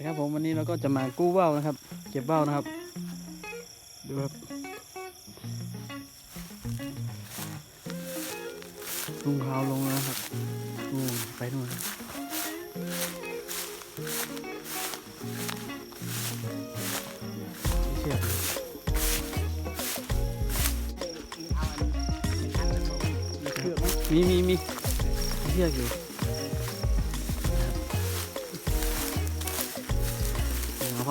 ดีครับผมวันนี้เราก็จะมากู้ว่าวนะครับ เก็บว่าวนะครับ ดูครับลุงขาลงแล้วนะครับนู่นไปนู่นเชือกมีมีมีเชือกอยู่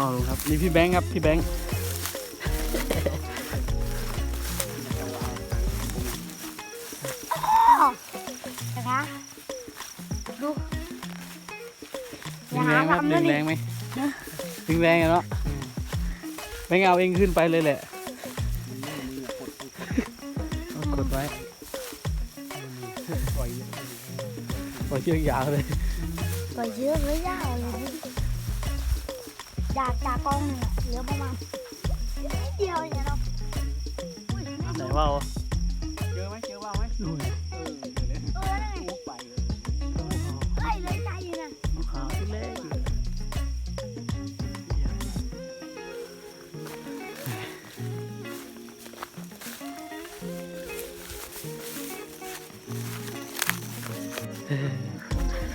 พ่อลงครับนี่พี่แบงค์ครับพี่แบงค์นะคะดูดึงแรงไหมครับดึงแรงไหมดึงแรงอะเนาะไม่เอาเองขึ้นไปเลยแหละเอากดไว้ปล่อยเชือกยาวเลยก็เยอะเลยยาวเลยนี่ จากจากกล้องเนี่ยเหลือประมาณนิดเดียวเองเนาะอุ้ยไม่ไหนดูว่าวเจอไหมเจอว่าวไหมนู่นไงเออเดี๋ยวนี้เออนั่นไงอู้ไปเลยไล่เลยใจอยู่นะขาวที่เล็กเลย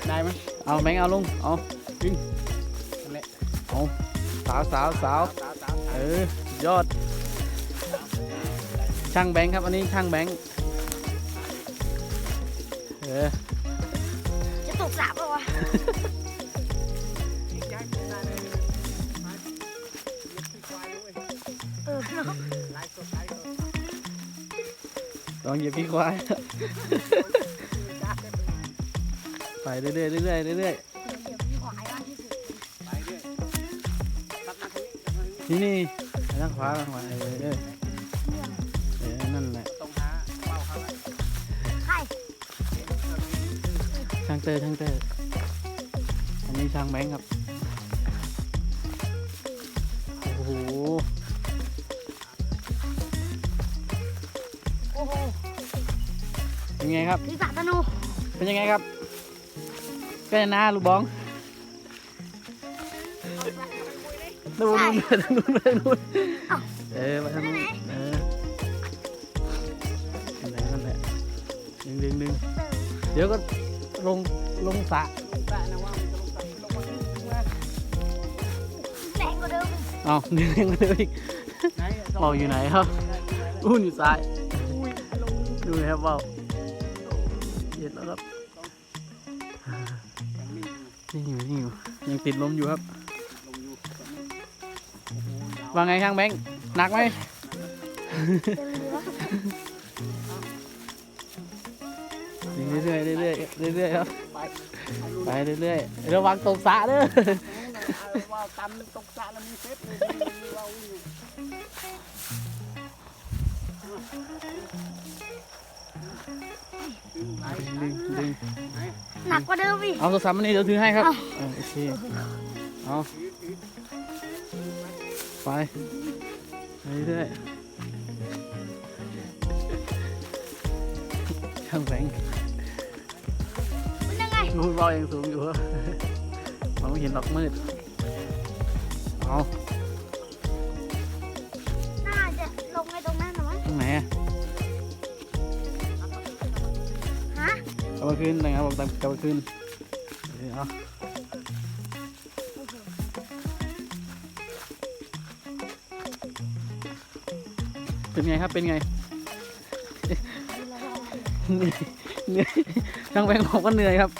ได้ไหมเอาแบงค์เอาลง เอาดึงาวสาวสาวตาตาเออสุดยอด ช่างแบงค์ครับอันนี้ช่างแบงค์เออจะตกสระปะวะจิกจักได้เลยมาเย็บที่ควายด้วยเออเนาะไลฟ์สดไลฟ์สดลองเหยียบพี่ควาย ไปเรื่อยๆเรื่อยๆเรื่อยเนี้ตัดมาทางนี้ๆนี่นี่ไปทางขวาทางขวาเออเออเนี่ยเออนั่นแหละตรงหาว่าวเข้าไปใครช่างเตอร์ช่างเตอร์อันนี้ช่างแบงค์ครับ โอ้โห โอ้โหเป็นไงครับพี่ปากธนูเป็นยังไงครับใกล้หน้าลูกบอง นู่นนู่นนู่นนู่นเออไปทางนู้นเออนั่นแหละนั่นแหละดึงดึงดึงเดี๋ยวก็ลงลงสระลงสระนะว่าวมันจะลงสระลงมาลงมาแรงกว่าเดิมเอาดึงดึงดึงอีกไหนเบาอยู่ไหนครับอู้อยู่ซ้ายอุ้ยลงดูนะครับเบาเย็นแล้วครับยังนิ่งอยู่นี่อยู่นี่อยู่ยังติดลมอยู่ครับ วว่าไงช่างแบงค์หนักไหมเต็มเลยวะดึงเรื่อยๆเรื่อยๆเรื่อยๆครับไปไปเรื่อยๆระวังตกสระเด้อว่าวตันตกสระแล้วมีเซฟเลยมีว่าววิ่งดึงดึงหนักกว่าเดิมอีกเอาโทรศัพท์มานี่เดี๋ยวถือให้ครับเออโอเคเอา ไปไปเรื่อยช่างแบงค์เป็นยังไงนู่นเบายังสูงอยู่ครับมองไม่เห็นหรอกมืด เอาน่าจะลงในตรงนั้นหรอมั้งตรงไหนอะฮะเอามาคืนนะครับบอกตามกลับมาคืนเออเอา เป็นไงครับ เป็นไงเหนื่อยเหนื่ช่างแบงค์บอกว่าเหนื่อยครับ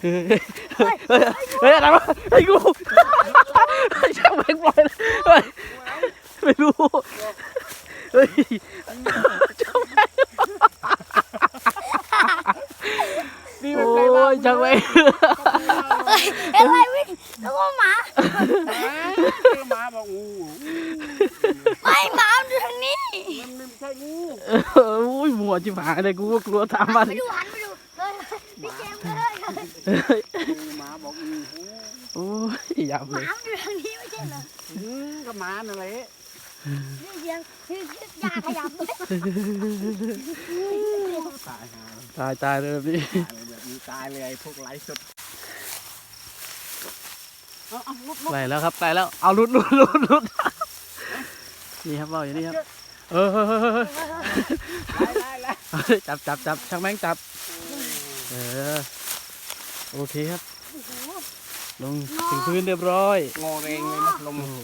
เฮ้ยเฮ้ยเฮ้ยอะไรวะไอ้กูช่างแบงค์ปล่อยเลยเฮ้ยไม่รู้ เฮ้ยช่างแบงค์นี่โอมันไกลมา้ยช่างแบงค์ เอ้ยอะไรวิ่งแล้วก็หมา เจอหมาบอกงู ไม่หมามันอยู่ทางนี้มันไม่ใช่งูเอออุ้ยหมัวจิ๋หายเลยกูก็กลัวตามมันไปดูหันไปดูเลยพี่เจมส์เลยเฮ้ยหมาบอกงูโอ้ยยับหเลมายมันอยู่ทางนี้ไม่ใช่เหรออืมก็หมานั่นแหละพี่เจมส์พี่ยาขยับเลยตายหาตายตายเลยแบบนี้แบบนี้ตายเลยไอ้พวกไลฟ์สดเอาเอาลุกลุกไล่แล้วครับไล่แล้วเอาหลุดหลุดหลุดหลุด นี่ครับเบาอยู่นี่ครับ เออเฮ้ยเฮ้ยเฮ้ยเฮ้ยไล่ไล่ไล่เฮ้ยจับจับจับช่างแม่งจับ เออ โอเคครับโอ้โหลงถึงพื้นเรียบร้อยงอเรงเลยนะลมโอ้โห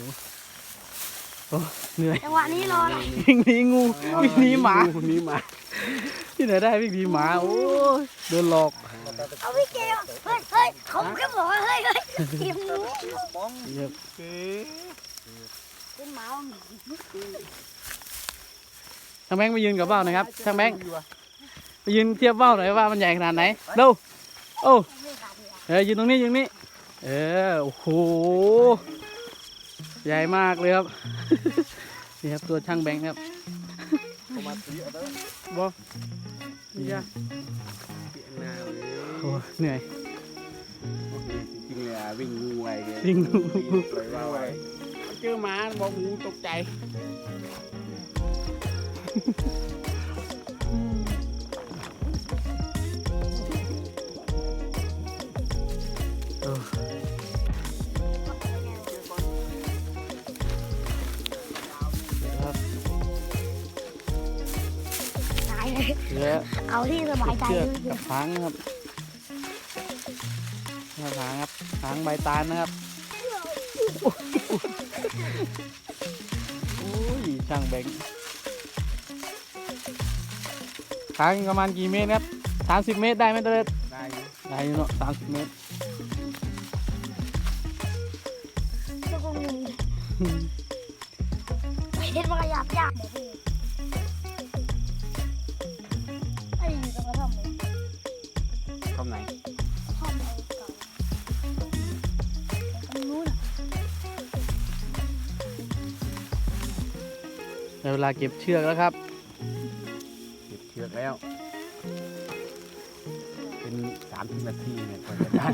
โอ้เหนื่อยจังหวะนี้รออะไรวิ่งหนีงูวิ่งหนีหมาหนีหมา ที่ไหนได้วิ่งหนีหมา โอ้ยโดนหลอก เอาพี่เกลเฮ้ยเฮ้ยเขาแค่บอกว่าเฮ้ยเฮ้ยทีมหนูบ้องเยอะ เก๋เป็นหมาช่างแม่งไปยืนกับเบ้าหน่อยครับช่างแม่งไปยืนเทียบเบ้าหน่อยว่ามันใหญ่ขนาดไหนเร็วโอ้ไม่ขาดเลยเออยืนตรงนี้ยืนนี่เออโอ้โหใหญ่มากเลยครับนี่ครับตัวช่างแบงค์ครับเข้ามาตีเอาเด้อบอนี่ยเปลี่ยนหน้าเลยโอ้เหนื่อยจริงๆเลยอะวิ่งงูไวเลยวิ่งงูปล่อยว่าไว เจอหมาบอกงูตกใจเออครับตายเลยเหลือเอาที่สบายใจเชือกเลยกับหางนะครับนี่ครับหางครับหางใบตาลนะครับ โอ้ยช่างแบงค์หางประมาณกี่เมตรครับสามสิบเมตรได้ไหมเตลิดได้อยู่ได้อยู่เนาะสามสิบเมตรก็คงงงไม่เห็นมันขยับยากเลยพี่ไอ้อยู่ตรงกระท่อมเลยทำไหน ได้เวลาเก็บเชือกแล้วครับ เก็บเชือกแล้ว เป็นสามสิบนาทีเนี่ยกว่าจะได้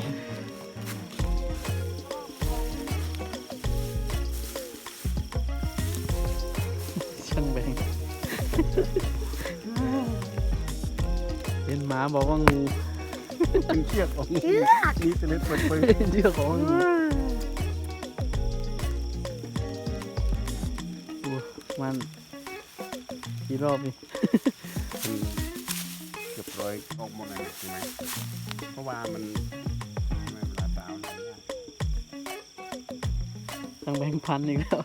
ช่างแบงค์เป็นหมาบอกว่างู เป็นเชือกของงูเชือกนี่จะเล็ดเปิดเผย เชือกของงู มันกี่รอบนี่ เกือบร้อยออกหมดเลยนะใช่ไหมเพราะว่ามันไม่เวลาดาวน์เนี่ยช่างแบงค์พันอีกแล้ว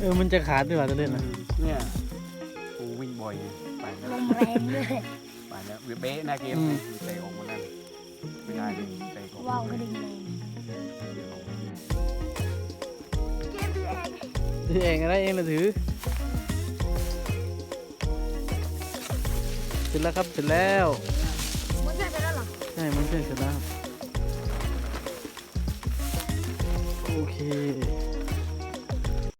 เออมันจะขาดด้วยว่ะจะเล่นนะเนี่ยกูวิ่งบ่อยไงไปแล้วลมแรงด้วย ไปแล้วเบ๊ะนะเกมเตะออกหมดนั่นไม่ได้เลยเตะออกว้าวกระดิ่งแรงเดี๋ยวออกเกมตัวเองถือเองอะไรเองละถือเสร็จแล้วครับเสร็จแล้วมันช่วยไปแล้วเหรอใช่มันเสร็จแล้วครับโอเค